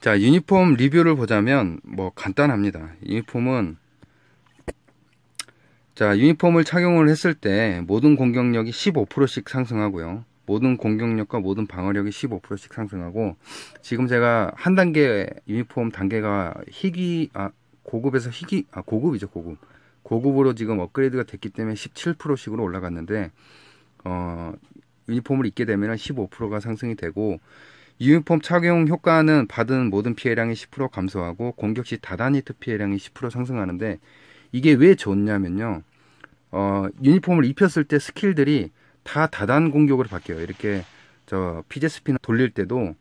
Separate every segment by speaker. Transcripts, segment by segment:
Speaker 1: 자, 유니폼 리뷰를 보자면 뭐 간단합니다. 유니폼은 자, 유니폼을 착용을 했을 때 모든 공격력이 15%씩 상승하고요. 모든 공격력과 모든 방어력이 15%씩 상승하고 지금 제가 한 단계 유니폼 단계가 희귀 아 고급에서 희귀 아 고급이죠 고급 고급으로 지금 업그레이드가 됐기 때문에 17%씩으로 올라갔는데 어 유니폼을 입게 되면 15%가 상승이 되고 유니폼 착용 효과는 받은 모든 피해량이 10% 감소하고 공격 시 다단히트 피해량이 10% 상승하는데 이게 왜 좋냐면요. 어, 유니폼을 입혔을 때 스킬들이 다 다단 공격으로 바뀌어요. 이렇게 저 피제 스피너 돌릴 때도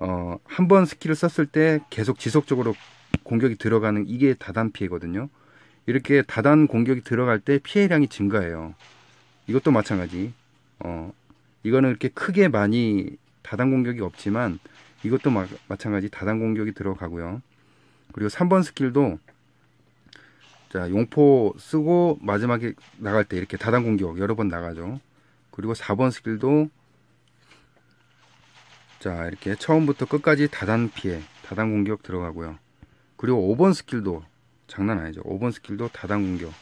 Speaker 1: 어, 한 번 스킬을 썼을 때 계속 지속적으로 공격이 들어가는 이게 다단 피해거든요. 이렇게 다단 공격이 들어갈 때 피해량이 증가해요. 이것도 마찬가지. 어, 이거는 이렇게 크게 많이 다단 공격이 없지만 이것도 마, 마찬가지 다단 공격이 들어가고요. 그리고 3번 스킬도 자, 용포 쓰고 마지막에 나갈 때 이렇게 다단 공격 여러 번 나가죠. 그리고 4번 스킬도 자, 이렇게 처음부터 끝까지 다단 피해, 다단 공격 들어가고요. 그리고 5번 스킬도 장난 아니죠. 5번 스킬도 다단 공격.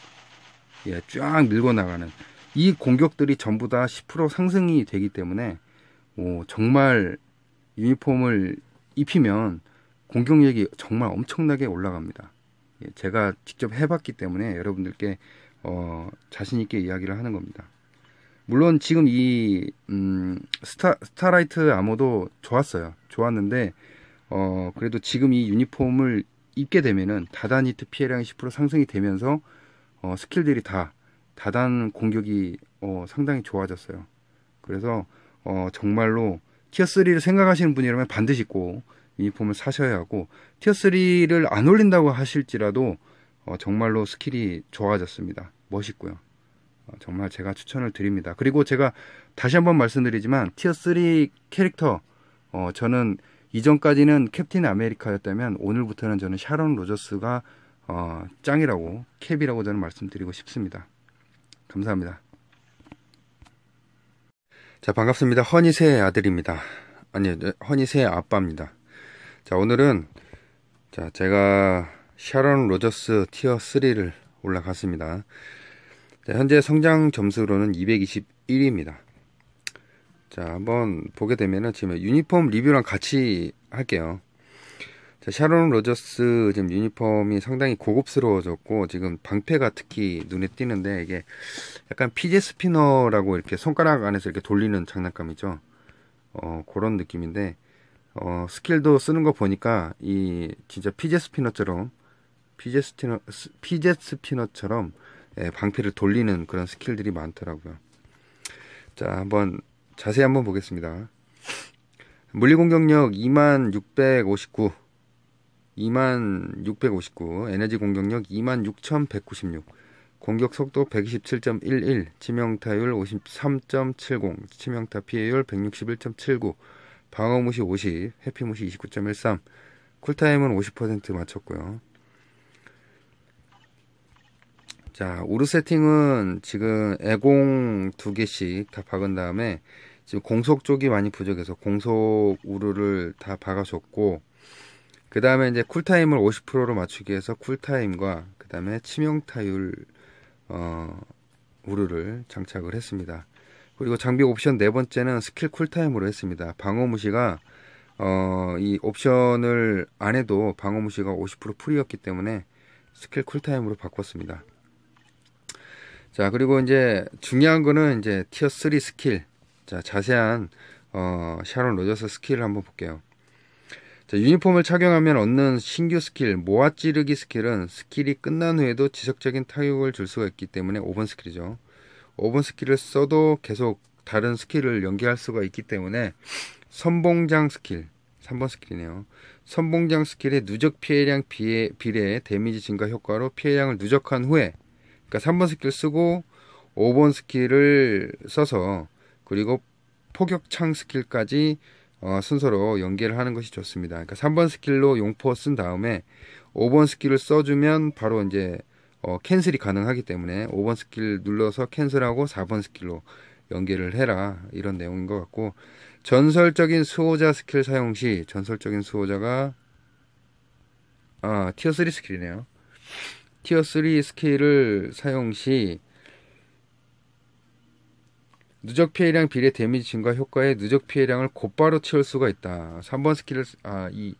Speaker 1: 예, 쫙 밀고 나가는 이 공격들이 전부 다 10% 상승이 되기 때문에 오, 정말 유니폼을 입히면 공격력이 정말 엄청나게 올라갑니다. 예, 제가 직접 해봤기 때문에 여러분들께 어, 자신 있게 이야기를 하는 겁니다. 물론 지금 이 음, 스타 스타라이트 암호도 좋았어요. 좋았는데 어, 그래도 지금 이 유니폼을 입게 되면은 다단 히트 피해량이 10% 상승이 되면서 어, 스킬들이 다 다단 공격이 어, 상당히 좋아졌어요. 그래서 어, 정말로 티어 3를 생각하시는 분이라면 반드시 꼭 유니폼을 사셔야 하고 티어 3를 안 올린다고 하실지라도 어, 정말로 스킬이 좋아졌습니다. 멋있고요. 어, 정말 제가 추천을 드립니다. 그리고 제가 다시 한번 말씀드리지만 티어 3 캐릭터 어, 저는 이전까지는 캡틴 아메리카였다면 오늘부터는 저는 샤론 로저스가 어, 짱이라고 캡이라고 저는 말씀드리고 싶습니다. 감사합니다. 자, 반갑습니다. 허니새 아들입니다. 아니, 허니새 아빠입니다. 자, 오늘은, 자, 제가 샤론 로저스 티어 3를 올라갔습니다. 자, 현재 성장 점수로는 221입니다. 자, 한번 보게 되면은 지금 유니폼 리뷰랑 같이 할게요. 자, 샤론 로저스 지금 유니폼이 상당히 고급스러워졌고 지금 방패가 특히 눈에 띄는데 이게 약간 피제 스피너라고 이렇게 손가락 안에서 이렇게 돌리는 장난감이죠. 어, 그런 느낌인데 어, 스킬도 쓰는 거 보니까 이 진짜 피제 스피너처럼 피제 스피너 피제 스피너처럼 예, 방패를 돌리는 그런 스킬들이 많더라고요. 자, 한번 자세히 한번 보겠습니다. 물리 공격력 2659 2659, 에너지 공격력 26196, 공격 속도 127.11, 치명타율 53.70, 치명타 피해율 161.79, 방어 무시 50, 해피 무시 29.13, 쿨타임은 50% 맞췄고요. 자, 우르 세팅은 지금 애공 두 개씩 다 박은 다음에 지금 공속 쪽이 많이 부족해서 공속 우르를 다 박아줬고 그 다음에 이제 쿨타임을 50%로 맞추기 위해서 쿨타임과 그 다음에 치명타율 어, 우르를 장착을 했습니다. 그리고 장비 옵션 네 번째는 스킬 쿨타임으로 했습니다. 방어 무시가 어, 이 옵션을 안 해도 방어 무시가 50% 풀이었기 때문에 스킬 쿨타임으로 바꿨습니다. 자, 그리고 이제 중요한 거는 이제 티어 3 스킬. 자, 자세한 어, 샤론 로저스 스킬을 한번 볼게요. 자, 유니폼을 착용하면 얻는 신규 스킬, 모아 찌르기 스킬은 스킬이 끝난 후에도 지속적인 타격을 줄 수가 있기 때문에 5번 스킬이죠. 5번 스킬을 써도 계속 다른 스킬을 연계할 수가 있기 때문에 선봉장 스킬, 3번 스킬이네요. 선봉장 스킬의 누적 피해량 비례, 비례 데미지 증가 효과로 피해량을 누적한 후에 그러니까 3번 스킬 쓰고 5번 스킬을 써서 그리고 포격창 스킬까지 어, 순서로 연계를 하는 것이 좋습니다. 그러니까 3번 스킬로 용포 쓴 다음에 5번 스킬을 써주면 바로 이제 어, 캔슬이 가능하기 때문에 5번 스킬 눌러서 캔슬하고 4번 스킬로 연계를 해라 이런 내용인 것 같고 전설적인 수호자 스킬 사용 시 전설적인 수호자가 아, 티어 3 스킬이네요. 티어 3 스킬을 사용 시 누적 피해량 비례 데미지 증가 효과의 누적 피해량을 곧바로 채울 수가 있다. 3번 스킬을 아, 이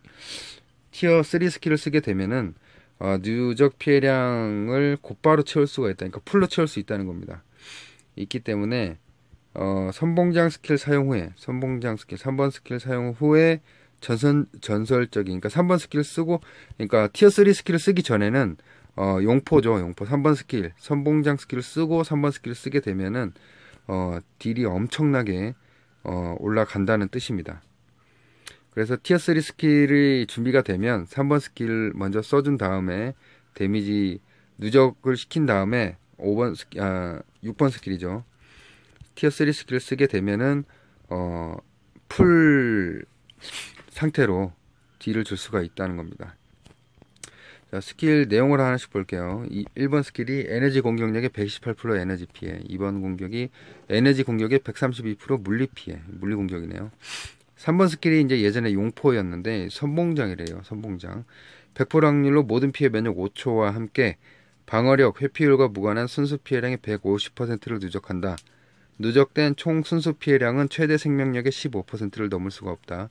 Speaker 1: 티어 3 스킬을 쓰게 되면은 어, 누적 피해량을 곧바로 채울 수가 있다. 그러니까 풀로 채울 수 있다는 겁니다. 있기 때문에 어, 선봉장 스킬 사용 후에 선봉장 스킬 3번 스킬 사용 후에 전선 전설적인 그러니까 3번 스킬 쓰고 그러니까 티어 3 스킬을 쓰기 전에는 어, 용포죠. 용포 3번 스킬 선봉장 스킬을 쓰고 3번 스킬을 쓰게 되면은 어, 딜이 엄청나게 어, 올라간다는 뜻입니다. 그래서 티어 3 스킬이 준비가 되면 3번 스킬 먼저 써준 다음에 데미지 누적을 시킨 다음에 5번 스킬, 아, 6번 스킬이죠. 티어 3 스킬을 쓰게 되면은 어, 풀 상태로 딜을 줄 수가 있다는 겁니다. 자, 스킬 내용을 하나씩 볼게요. 이 1번 스킬이 에너지 공격력의 128% 에너지 피해. 2번 공격이 에너지 공격의 132% 물리 피해. 물리 공격이네요. 3번 스킬이 이제 예전에 용포였는데 선봉장이래요. 선봉장. 100% 확률로 모든 피해 면역 5초와 함께 방어력, 회피율과 무관한 순수 피해량의 150%를 누적한다. 누적된 총 순수 피해량은 최대 생명력의 15%를 넘을 수가 없다.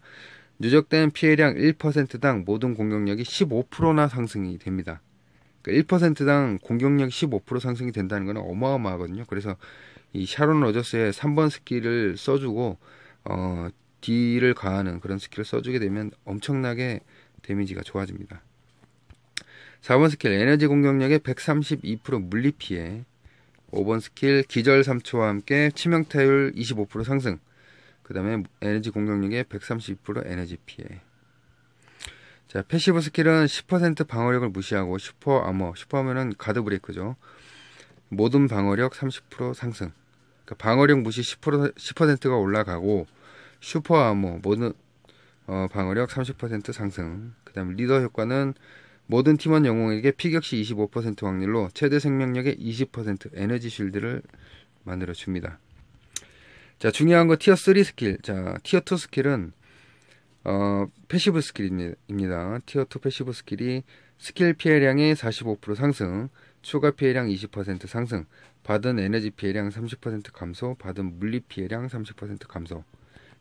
Speaker 1: 누적된 피해량 1%당 모든 공격력이 15%나 상승이 됩니다. 그러니까 1%당 공격력이 15% 상승이 된다는 건 어마어마하거든요. 그래서 이 샤론 로저스의 3번 스킬을 써주고 어, D를 가하는 그런 스킬을 써주게 되면 엄청나게 데미지가 좋아집니다. 4번 스킬 에너지 공격력의 132% 물리 피해 5번 스킬 기절 3초와 함께 치명타율 25% 상승 그 다음에 에너지 공격력의 132% 에너지 피해 자 패시브 스킬은 10% 방어력을 무시하고 슈퍼 아머 슈퍼 하면은 가드 브레이크죠 모든 방어력 30% 상승 그러니까 방어력 무시 10% 10%가 올라가고 슈퍼 아모 모든 어, 방어력 30% 상승. 그다음 리더 효과는 모든 팀원 영웅에게 피격 시 25% 확률로 최대 생명력의 20% 에너지 쉴드를 만들어 줍니다. 자, 중요한 거 티어 3 스킬. 자, 티어 2 스킬은 어, 패시브 스킬입니다. 티어 2 패시브 스킬이 스킬 피해량의 45% 상승, 추가 피해량 20% 상승, 받은 에너지 피해량 30% 감소, 받은 물리 피해량 30% 감소.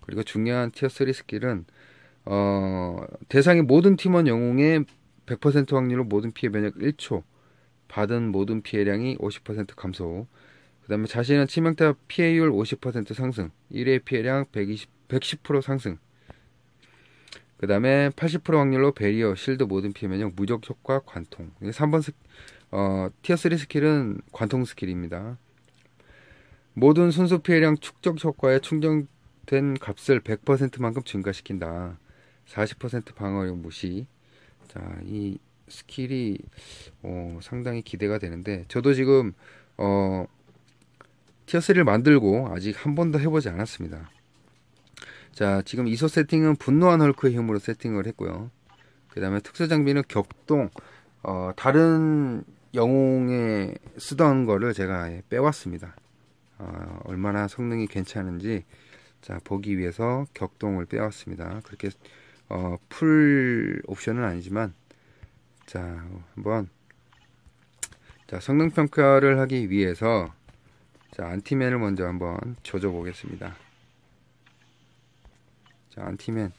Speaker 1: 그리고 중요한 티어 3 스킬은 어, 대상의 모든 팀원 영웅의 100% 확률로 모든 피해 면역 1초 받은 모든 피해량이 50% 감소 그 다음에 자신의 치명타 피해율 50% 상승 1회 피해량 120, 110% 상승 그 다음에 80% 확률로 베리어, 실드 모든 피해 면역 무적 효과 관통 3번 스, 어, 티어 3 스킬은 관통 스킬입니다 모든 순수 피해량 축적 효과에 충전 된 값을 100%만큼 증가시킨다. 40% 방어력 무시. 자, 이 스킬이 어, 상당히 기대가 되는데 저도 지금 어, 티어3를 만들고 아직 한 번도 해보지 않았습니다. 자, 지금 이소 세팅은 분노한 헐크의 힘으로 세팅을 했고요. 그 다음에 특수 장비는 격동, 어, 다른 영웅에 쓰던 거를 제가 빼왔습니다. 어, 얼마나 성능이 괜찮은지 자 보기 위해서 격동을 빼왔습니다. 그렇게 어, 풀 옵션은 아니지만 자 한번 자 성능 평가를 하기 위해서 자 안티맨을 먼저 한번 조져 보겠습니다. 자 안티맨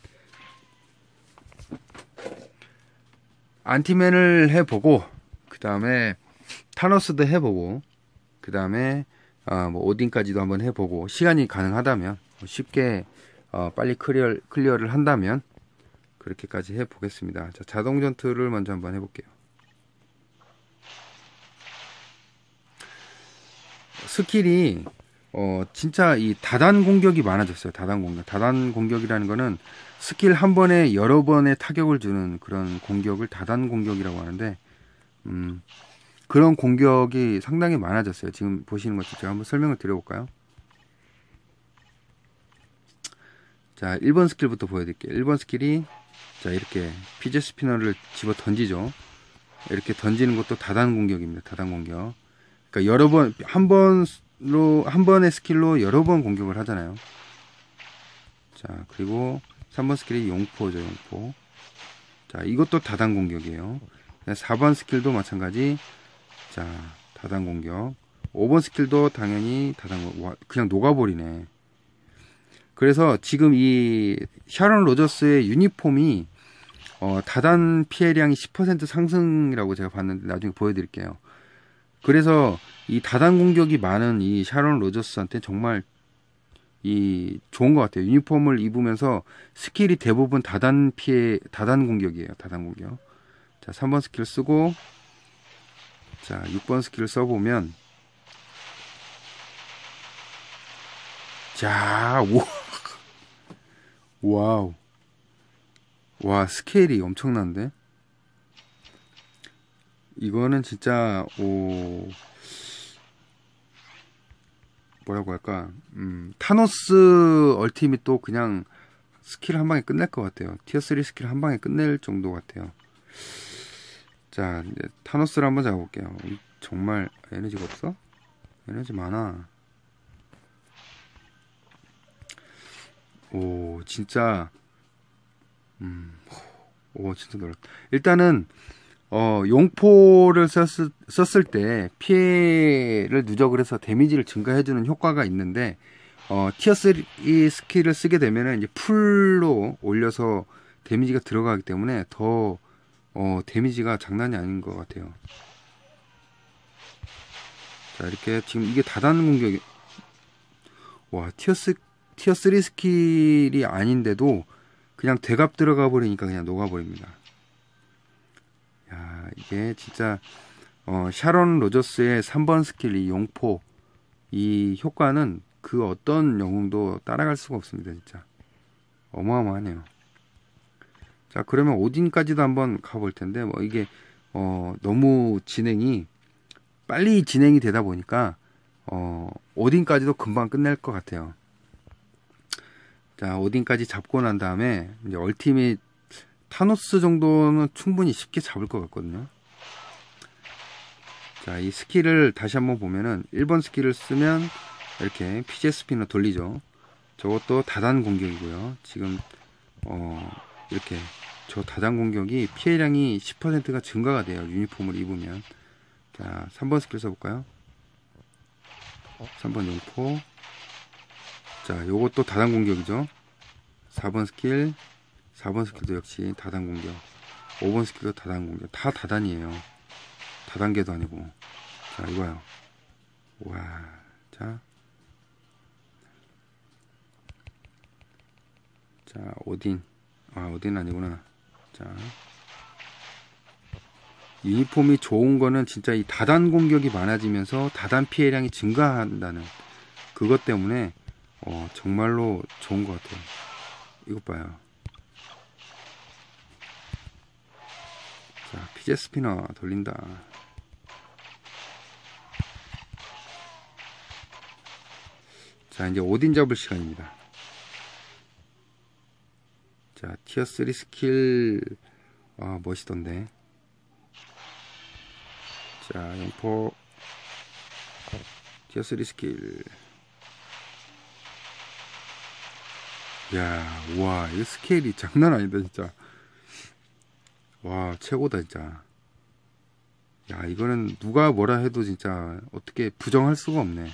Speaker 1: 안티맨을 해보고 그 다음에 타노스도 해보고 그 다음에 어, 뭐 오딘까지도 한번 해보고 시간이 가능하다면 쉽게 어, 빨리 클리어, 클리어를 한다면 그렇게까지 해보겠습니다. 자, 자동 전투를 먼저 한번 해볼게요. 스킬이 어, 진짜 이 다단 공격이 많아졌어요. 다단 공격. 다단 공격이라는 거는 스킬 한 번에 여러 번의 타격을 주는 그런 공격을 다단 공격이라고 하는데, 음, 그런 공격이 상당히 많아졌어요. 지금 보시는 것처럼 제가 한번 설명을 드려볼까요? 자, 1번 스킬부터 보여드릴게요. 1번 스킬이 자, 이렇게 피제 스피너를 집어 던지죠. 이렇게 던지는 것도 다단 공격입니다. 다단 공격. 그러니까 여러 번, 한 번로, 한 번의 스킬로 여러 번 공격을 하잖아요. 자, 그리고 3번 스킬이 용포죠, 용포. 자, 이것도 다단 공격이에요. 4번 스킬도 마찬가지. 자, 다단 공격. 5번 스킬도 당연히 다단 공격. 와, 그냥 녹아버리네. 그래서 지금 이 샤론 로저스의 유니폼이 어, 다단 피해량이 10% 상승이라고 제가 봤는데 나중에 보여드릴게요. 그래서 이 다단 공격이 많은 이 샤론 로저스한테 정말 이 좋은 것 같아요. 유니폼을 입으면서 스킬이 대부분 다단 피해 다단 공격이에요. 다단 공격. 자, 3번 스킬 쓰고 자, 6번 스킬을 써 보면 자, 오. 와우. 와, 스케일이 엄청난데? 이거는 진짜, 오, 뭐라고 할까, 음, 타노스 얼티밋도 그냥 스킬 한 방에 끝낼 것 같아요. 티어 3 스킬 한 방에 끝낼 정도 같아요. 자, 이제 타노스를 한번 잡아볼게요. 정말 에너지가 없어? 에너지 많아. 오, 진짜, 음, 오, 진짜 놀랐다. 일단은, 어, 용포를 썼을, 썼을 때 피해를 누적을 해서 데미지를 증가해주는 효과가 있는데, 어, 티어3 스킬을 쓰게 되면은 이제 풀로 올려서 데미지가 들어가기 때문에 더, 어, 데미지가 장난이 아닌 것 같아요. 자, 이렇게 지금 이게 다단 공격이, 와, 티어3 티어 3 스킬이 아닌데도 그냥 대갑 들어가 버리니까 그냥 녹아버립니다. 야, 이게 진짜 어, 샤론 로저스의 3번 스킬 이 용포 이 효과는 그 어떤 영웅도 따라갈 수가 없습니다, 진짜. 어마어마하네요. 자, 그러면 오딘까지도 한번 가볼 텐데 뭐 이게 어, 너무 진행이 빨리 진행이 되다 보니까 어, 오딘까지도 금방 끝낼 것 같아요. 자, 오딘까지 잡고 난 다음에 이제 얼티밋 타노스 정도는 충분히 쉽게 잡을 것 같거든요. 자, 이 스킬을 다시 한번 보면은 1번 스킬을 쓰면 이렇게 PJ 스피너 돌리죠. 저것도 다단 공격이고요. 지금 어, 이렇게 저 다단 공격이 피해량이 10%가 증가가 돼요. 유니폼을 입으면. 자, 3번 스킬 써볼까요? 3번 용포. 자, 요것도 다단 공격이죠. 4번 스킬, 4번 스킬도 역시 다단 공격. 5번 스킬도 다단 공격. 다 다단이에요. 다단계도 아니고. 자, 이거요. 와, 자. 자, 오딘. 아, 오딘 아니구나. 자. 유니폼이 좋은 거는 진짜 이 다단 공격이 많아지면서 다단 피해량이 증가한다는 그것 때문에 어, 정말로 좋은 것 같아요. 이것 봐요. 자, 피제 스피너 돌린다. 자, 이제 오딘 잡을 시간입니다. 자, 티어 3 스킬, 아, 멋있던데. 자, 영포, 티어 3 스킬. 야, 와, 이 스케일이 장난 아니다, 진짜. 와, 최고다, 진짜. 야, 이거는 누가 뭐라 해도 진짜 어떻게 부정할 수가 없네.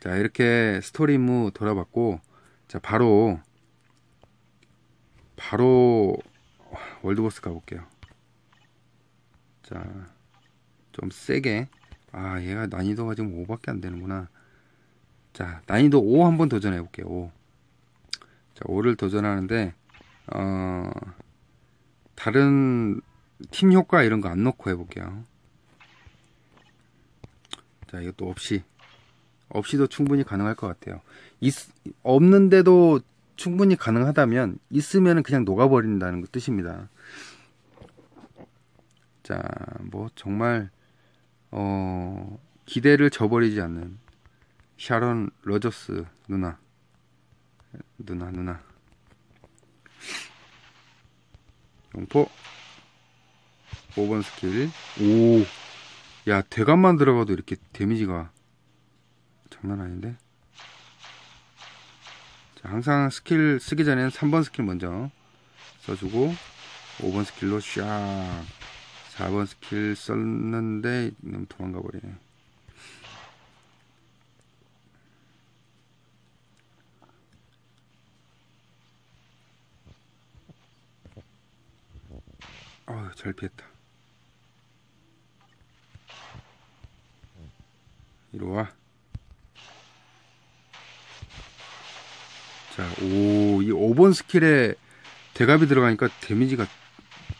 Speaker 1: 자, 이렇게 스토리 임무 돌아봤고, 자, 바로, 바로 월드보스 가볼게요. 자, 좀 세게. 아, 얘가 난이도가 지금 5밖에 안 되는구나. 자, 난이도 5 한번 도전해 볼게요. 5. 자, 5를 도전하는데 어 다른 팀 효과 이런 거 안 넣고 해 볼게요. 자, 이것도 없이 없이도 충분히 가능할 것 같아요. 있, 없는데도 충분히 가능하다면 있으면 그냥 녹아버린다는 그 뜻입니다. 자, 뭐 정말 어 기대를 저버리지 않는 샤론 로저스 누나 누나 누나 용포 5번 스킬. 오 야 대감만 들어가도 이렇게 데미지가 장난 아닌데? 자, 항상 스킬 쓰기 전에는 3번 스킬 먼저 써주고 5번 스킬로 샥 4번 스킬 썼는데 너무 도망가 버리네 아유 잘 피했다 이리 와 자, 오, 이 5번 스킬에 대갑이 들어가니까 데미지가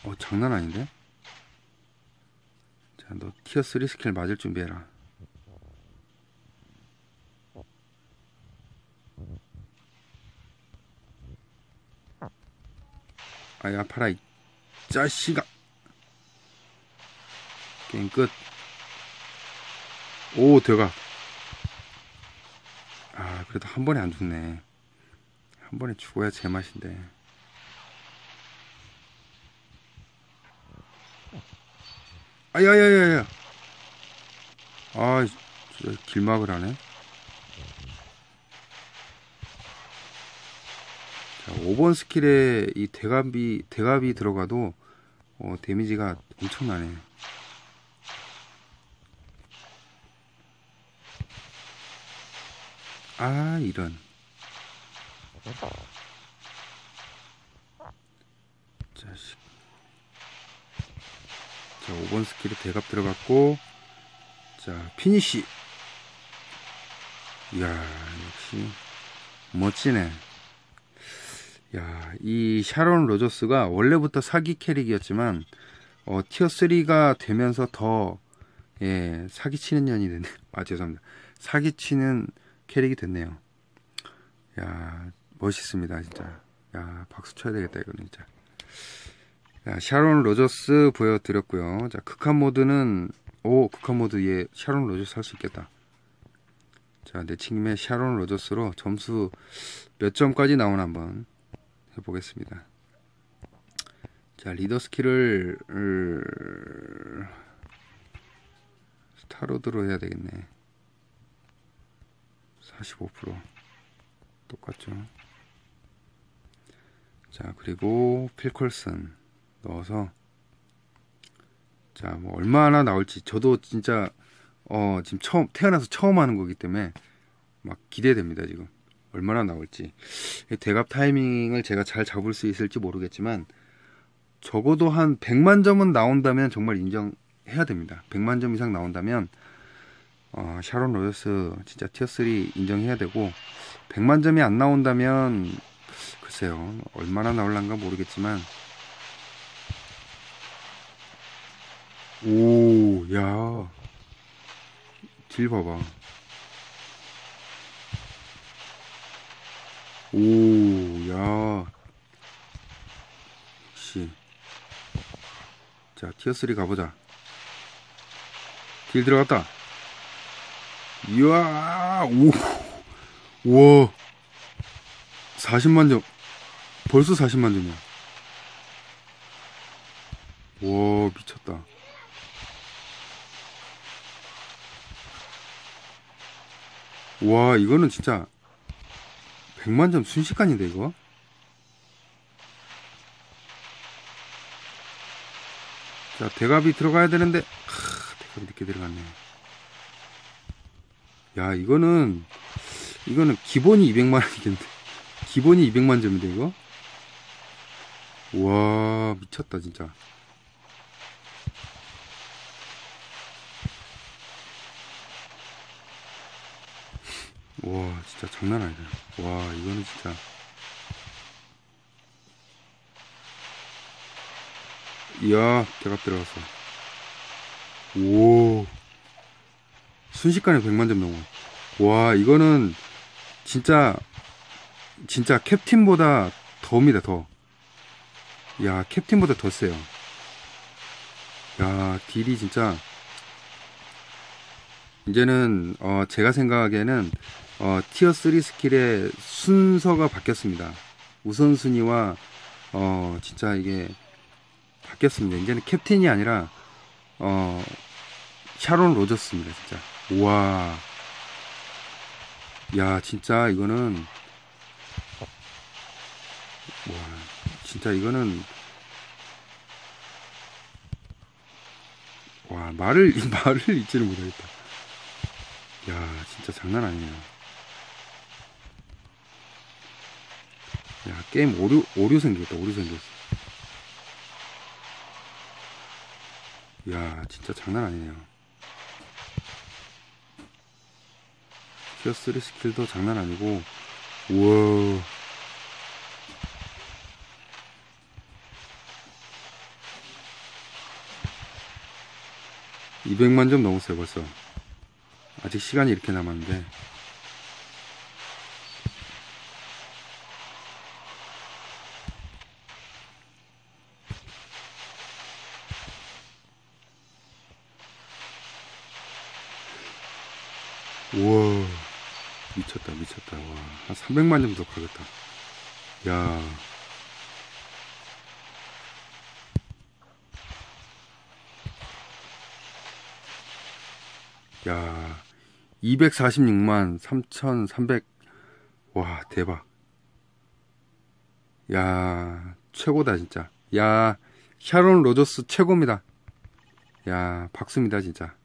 Speaker 1: 어, 장난 아닌데? 자, 너 티어 3 스킬 맞을 준비해라. 아야, 아파라, 이 자식아! 게임 끝. 오, 대갑. 아, 그래도 한 번에 안 죽네. 한 번에 죽어야 제맛인데. 아야야야야. 아, 길막을 하네. 자, 5번 스킬에 이 대갑이 대갑이 들어가도 어, 데미지가 엄청나네. 아, 이런. 자식. 자, 5번 스킬에 대갑 들어갔고, 자, 피니시. 이야, 역시, 멋지네. 야, 이 샤론 로저스가 원래부터 사기 캐릭이었지만, 어, 티어 3가 되면서 더, 예, 사기치는 년이 됐네. 아, 죄송합니다. 사기치는 캐릭이 됐네요. 야, 멋있습니다, 진짜. 야, 박수 쳐야 되겠다, 이거는 진짜. 자, 샤론 로저스 보여드렸고요. 자, 극한 모드는, 오, 극한 모드 예, 샤론 로저스 할 수 있겠다. 자, 내친김에 샤론 로저스로 점수 몇 점까지 나오나 한번 해보겠습니다. 자, 리더 스킬을, 을... 스타로드로 해야 되겠네. 45% 똑같죠. 자, 그리고 필콜슨 넣어서 자, 뭐 얼마나 나올지 저도 진짜 어, 지금 처음 태어나서 처음 하는 거기 때문에 막 기대됩니다, 지금. 얼마나 나올지. 대갑 타이밍을 제가 잘 잡을 수 있을지 모르겠지만 적어도 한 100만 점은 나온다면 정말 인정해야 됩니다. 100만 점 이상 나온다면 어, 샤론 로저스 진짜 티어 3 인정해야 되고 100만 점이 안 나온다면 글쎄요 얼마나 나올란가 모르겠지만 오야 딜 봐봐 오 야. 역시. 자 티어 3 가보자. 딜 들어갔다. 이야, 오, 우와, 40만 점, 벌써 40만 점이야. 와, 미쳤다. 와, 이거는 진짜 100만 점 순식간인데, 이거? 자, 대갑이 들어가야 되는데, 하, 대갑이 늦게 들어갔네. 야, 이거는, 이거는 기본이 200만 원이겠는데. 기본이 200만 점인데, 이거? 와, 미쳤다, 진짜. 와, 진짜 장난 아니다. 와, 이거는 진짜. 이야, 대갑 들어갔어. 오. 순식간에 100만 점 넘어. 와, 이거는 진짜 진짜 캡틴보다 더입니다, 더. 야, 캡틴보다 더 세요. 야, 딜이 진짜 이제는 어, 제가 생각하기에는 어, 티어 3 스킬의 순서가 바뀌었습니다. 우선순위와 어, 진짜 이게 바뀌었습니다. 이제는 캡틴이 아니라 어, 샤론 로저스입니다, 진짜. 우와. 야, 진짜 이거는 와, 진짜 이거는 와 말을 말을 잊지를 못하겠다. 야 진짜 장난 아니네요. 게임 오류 오류 생겼다 오류 생겼어. 야 진짜 장난 아니네요. 티어 3 스킬도 장난 아니고 우와 200만 점 넘었어요 벌써 아직 시간이 이렇게 남았는데 우와 미쳤다 미쳤다 와 한 300만 점더 가겠다 야 야, 246만 3,300. 와, 대박. 야, 최고다, 진짜. 야, 샤론 로저스 최고입니다. 야, 박수입니다, 진짜.